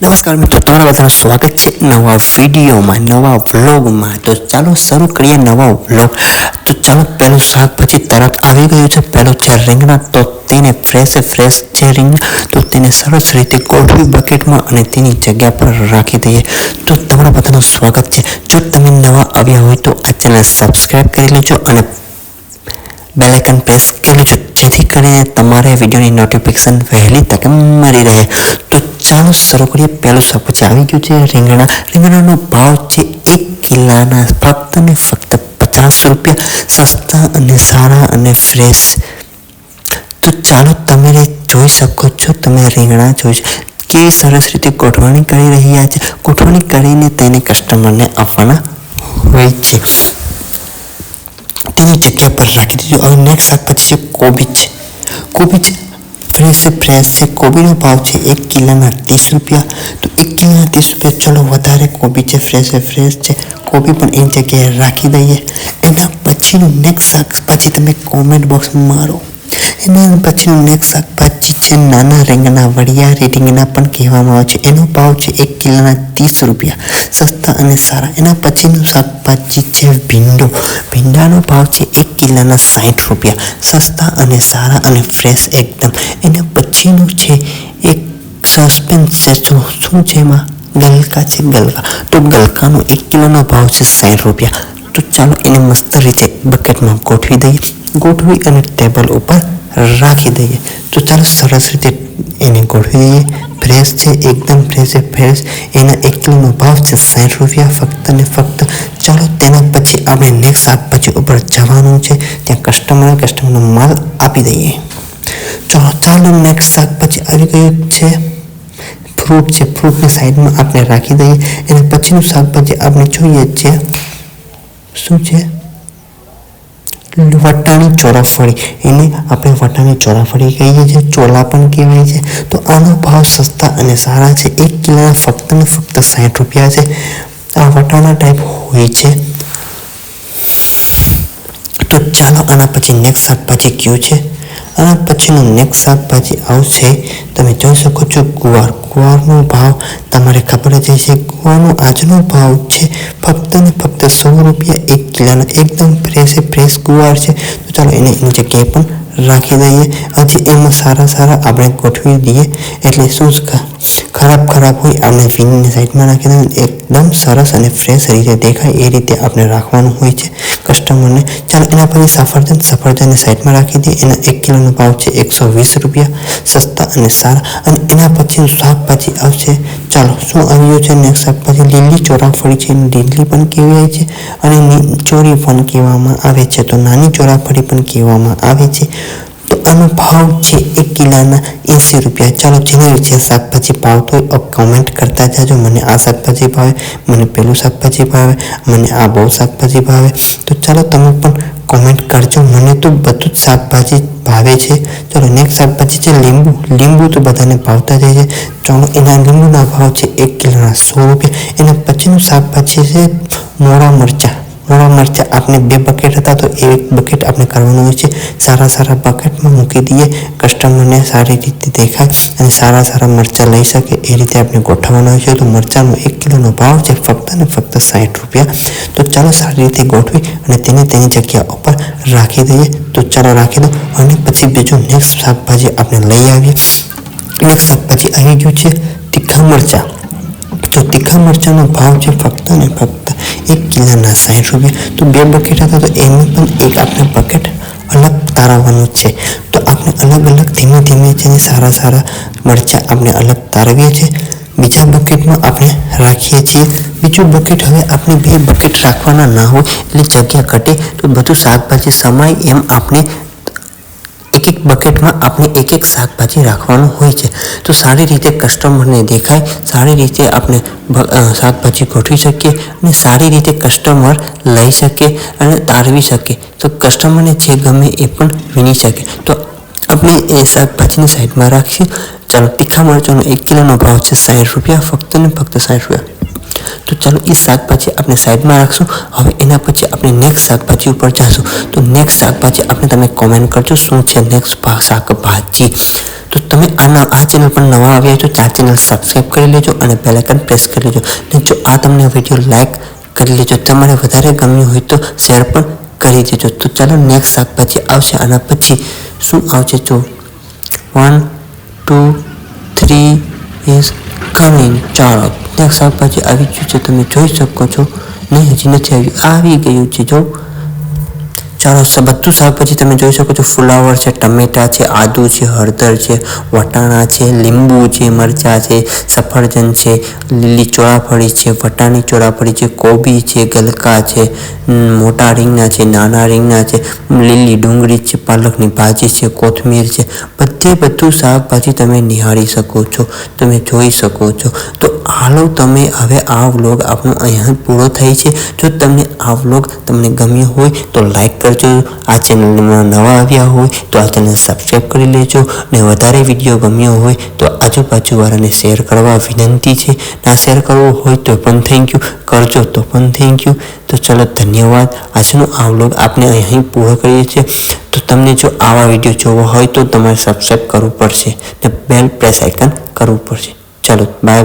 નમસ્કાર મિત્રો, તમારા બધાનું સ્વાગત છે નવા વિડીયોમાં, નવા વ્લોગમાં. તો ચાલો શરૂ કરીએ નવા વ્લોગ. તો ચાલો, પહેલું શાકભાજી તરત આવી ગયું છે. પહેલું છે રીંગણા, તો તેને ફ્રેશ ફ્રેશ છે રીંગણા. તો તેને સરસ રીતે ગોઠવી બકેટમાં અને તેની જગ્યા પર રાખી દઈએ. તો તમારા બધાનું સ્વાગત છે. જો તમે નવા આવ્યા હોય તો આ ચેનલ સબસ્ક્રાઈબ કરી લેજો અને બેલાઇકન પ્રેસ કરી લેજો, જેથી કરીને તમારે વિડીયોની નોટિફિકેશન વહેલી તકે મળી રહે. તો ચાલો શરૂ કરીએ. પહેલું શાકભાજી આવી ગયું છે, રીંગણા. રીંગણાનો ભાવ છે એક કિલ્લાના ફક્ત ને ફક્ત પચાસ રૂપિયા. સસ્તા અને સારા અને ફ્રેશ. તો ચાલો તમે જોઈ શકો છો, તમે રીંગણા જોઈ. કેવી સરસ રીતે ગોઠવણી કરી રહ્યા છે. ગોઠવણી કરીને તેને કસ્ટમરને આપવાના હોય છે. તેની જગ્યા પર રાખી દીધું. હવે નેક્સ્ટ શાકભાજી છે કોબીજ. કોબીજ ફ્રેશ ફ્રેશ છે કોબીનો ભાવ છે, એક કિલોના ત્રીસ રૂપિયા. તો એક કિલોના ત્રીસ રૂપિયા, ચલો વધારે કોબી છે ફ્રેશ ફ્રેશ છે, કોબી પણ એની જગ્યાએ રાખી દઈએ. એના પછીનું નેક્સ્ટ પછી તમે કોમેન્ટ બોક્સમાં મારો. એના પછીનું નેક્સ્ટ શાકભાજી છે નાના રીંગણા વડિયારી રીંગણા પણ કહેવામાં આવે છે. એનો ભાવ છે એક કિલોના ત્રીસ રૂપિયા. સસ્તા અને સારા. એના પછીનું શાકભાજી છે ભીંડો. ભીંડાનો ભાવ છે એક કિલોના સાઠ રૂપિયા. સસ્તા અને સારા અને ફ્રેશ એકદમ. એના પછીનું છે એક સસ્પેન્સ છે શું છે એમાં? ગલકા છે ગલકા. તો ગલકાનો એક કિલોનો ભાવ છે સાઠ રૂપિયા. તો ચાલો એને મસ્ત રીતે બકેટમાં ગોઠવી દઈએ. ગોઠવી અને ટેબલ ઉપર રાખી દઈએ તો ચાલો સરસ રીતે એને ગોઠવી દઈએ ફ્રેશ છે એકદમ ફ્રેશ છે ફ્રેશ એના એક કિલોનો ભાવ છે સાઠ રૂપિયા ફક્ત ને ફક્ત ચાલો તેના પછી આપણે નેક્સ્ટ શાકભાજી ઉપર જવાનું છે ત્યાં કસ્ટમર કસ્ટમરનો માલ આપી દઈએ ચાલો ચાલો નેક્સ્ટ શાકભાજી આવી ગયું છે ફ્રૂટ છે ફ્રૂટની સાઈડમાં આપણે રાખી દઈએ એના પછીનું શાકભાજી આપણે જોઈએ છે શું છે વટાણી ચોરાફળી. એને આપણે વટાણી ચોરાફળી કહીએ છીએ. ચોલા પણ કહેવાય છે. તો આનો ભાવ સસ્તા અને સારા છે. એક કિલોના ફક્ત ને ફક્ત સાઠ રૂપિયા છે. આ વટાણા ટાઈપ હોય છે. તો ચાલો આના પછી નેક્સ્ટ શાકભાજી કયું છે? આના પછીનું નેક્સ્ટ શાકભાજી આવશે. તમે જોઈ શકો છો, ગુવાર. ગુવારનો ભાવ તમારે ખબર જ હશે, ગુવારનો આજનો ભાવ છે ફક્ત ને ફક્ત સો રૂપિયા એક કિલોનો. એકદમ ફ્રેશ ફ્રેશ ગુવાર છે. તો ચાલો એને એની જગ્યાએ પણ રાખી દઈએ. હજી એમાં સારા સારા આપણે ગોઠવી દઈએ. એટલે શું ખરાબ ખરાબ હોય આપણે વિનની સાઈડમાં રાખી દઈએ એકદમ સરસ અને ફ્રેશ રીતે દેખાય એ રીતે આપણે રાખવાનું હોય છે. કસ્ટમરને ચાલો એના પછી સફરજન, સફરજનને સાઈડમાં રાખી દઈએ એના એક કિલોનો ભાવ છે એકસો વીસ રૂપિયા. સસ્તા અને સારા. અને એના પછીનું શાકભાજી આવશે? ચાલો, શું આવ્યું છે નેક્સ્ટ શાકભાજી? લીલી ચોરાફળી છે. લીલી પણ કહેવાય છે અને ચોરી પણ કહેવામાં આવે છે. તો નાની ચોરાફળી પણ કહેવામાં આવે છે. આનો ભાવ છે એક કિલાના એંસી રૂપિયા. ચાલો જેને વિશે શાકભાજી ભાવતો હોય કોમેન્ટ કરતા જાજો. મને આ શાકભાજી ભાવે, મને પેલું શાકભાજી ભાવે, મને આ બહુ શાકભાજી ભાવે. તો ચાલો તમે પણ કોમેન્ટ કરજો. મને તો બધું જ શાકભાજી ભાવે છે. ચાલો નેક્સ્ટ શાકભાજી છે લીંબુ. લીંબુ તો બધાને ભાવતા જાય છે. ચાલો એના લીંબુના ભાવ છે એક કિલોના સો રૂપિયા. એના પછીનું શાકભાજી છે મોરા મરચાં. મોળા મરચાં આપણે બે બકેટ હતા તો એક બકેટ આપણે કરવાનું હોય છે. સારા સારા બકેટમાં મૂકી દઈએ. કસ્ટમરને સારી રીતે દેખાય અને સારા સારા મરચાં લઈ શકે એ રીતે આપણે ગોઠવવાના હોય છે. તો મરચાંનો એક કિલોનો ભાવ છે ફક્ત ને ફક્ત સાઠ રૂપિયા. તો ચાલો સારી રીતે ગોઠવી અને તેને તેની જગ્યા ઉપર રાખી દઈએ. તો ચાલો રાખી દો અને પછી બીજું નેક્સ્ટ શાકભાજી આપણે લઈ આવીએ. નેક્સ્ટ શાકભાજી આવી ગયું છે તીખા મરચાં. તો તીખા મરચાંનો ભાવ છે ફક્ત ને ફક્ત એક કિલોના સાઠ રૂપિયા. તો બે બકેટ હતા તો એમાં પણ એક આપણે બકેટ અલગ તારવવાનું છે. તો આપણે અલગ અલગ ધીમે ધીમે છે સારા સારા મરચાં આપણે અલગ તારવીએ છીએ બીજા બકેટમાં આપણે રાખીએ છીએ. બીજું બકેટ હવે આપણે બે બકેટ રાખવાના ના હોય એટલે જગ્યા ઘટે. તો બધું શાકભાજી સમાય એમ આપણે એક બકેટમાં આપણે એક એક શાકભાજી રાખવાનું હોય છે. તો સારી રીતે કસ્ટમરને દેખાય, સારી રીતે આપણે શાકભાજી ગોઠવી શકીએ અને સારી રીતે કસ્ટમર લઈ શકે અને તારવી શકે. તો કસ્ટમરને જે ગમે એ પણ વીણી શકે. તો આપણે એ શાકભાજીની સાઈડમાં રાખીએ ચાલો, તીખા મરચાંનો એક કિલોનો ભાવ છે સાઠ રૂપિયા, ફક્ત ને ફક્ત સાઠ રૂપિયા. તો તો ચાલો એ શાકભાજી આપણે સાઈડમાં રાખશું. હવે એના પછી આપણે નેક્સ્ટ શાકભાજી ઉપર જઈશું તો નેક્સ્ટ શાકભાજી આપણે તમે કોમેન્ટ કરજો શું છે નેક્સ્ટ શાકભાજી. તો તમે આના, આ ચેનલ પર નવા આવ્યા છો ચાર ચેનલ સબસ્ક્રાઈબ કરી લેજો અને બેલાઇકન પ્રેસ કરી લેજો. અને જો આ તમને વીડિયો લાઇક કરી લેજો, તમારે વધારે ગમ્યું હોય તો શેર પણ કરી દેજો. તો ચાલો નેક્સ્ટ શાકભાજી આવશે આના પછી શું આવશે જો? One two three is coming ચાળક ત્યાં શાકભાજી આવી ગયું છે, તમે જોઈ શકો છો. નહીં, હજી નથી આવ્યું આવી ગયું છે, જો. ચાલો બધું શાકભાજી તમે જોઈ શકો છો. ફુલાવર છે, ટમેટા છે, આદુ છે, હળદર છે, વટાણા છે, લીંબુ છે, મરચાં છે, સફરજન છે, લીલી ચોળાફળી છે, વટાણી ચોળાફળી છે, કોબી છે, ગલકા છે મોટા રીંગણા છે, નાના રીંગણા છે, લીલી ડુંગળી છે, પાલકની ભાજી છે, કોથમીર છે બધે બધું શાકભાજી તમે નિહાળી શકો છો, તમે જોઈ શકો છો. તો હાલો તમે હવે આ વ્લોગ આપણો અહીંયા પૂરો થાય છે. જો તમને આ વ્લોગ તમને ગમ્યો હોય તો લાઈક કરજો, આ ચેનલમાં નવા આવ્યા હોય તો આ ચેનલ સબસ્ક્રાઈબ કરી લેજો અને વધારે વીડિયો ગમ્યો હોય તો આજુબાજુવાળાને શેર કરવા વિનંતી છે. ના શેર કરવો હોય તો પણ થેન્ક યુ કરજો તો પણ થેન્ક યુ તો ચલો ધન્યવાદ. આજનો આ વ્લોગ આપણે અહીં પૂરો કરીએ છીએ. તો તમને જો આવા વીડિયો જોવો હોય તો તમારે સબસ્ક્રાઈબ કરવું પડશે ને બેલ પ્રેસ આઇકન કરવું પડશે. ચલો બાય બાય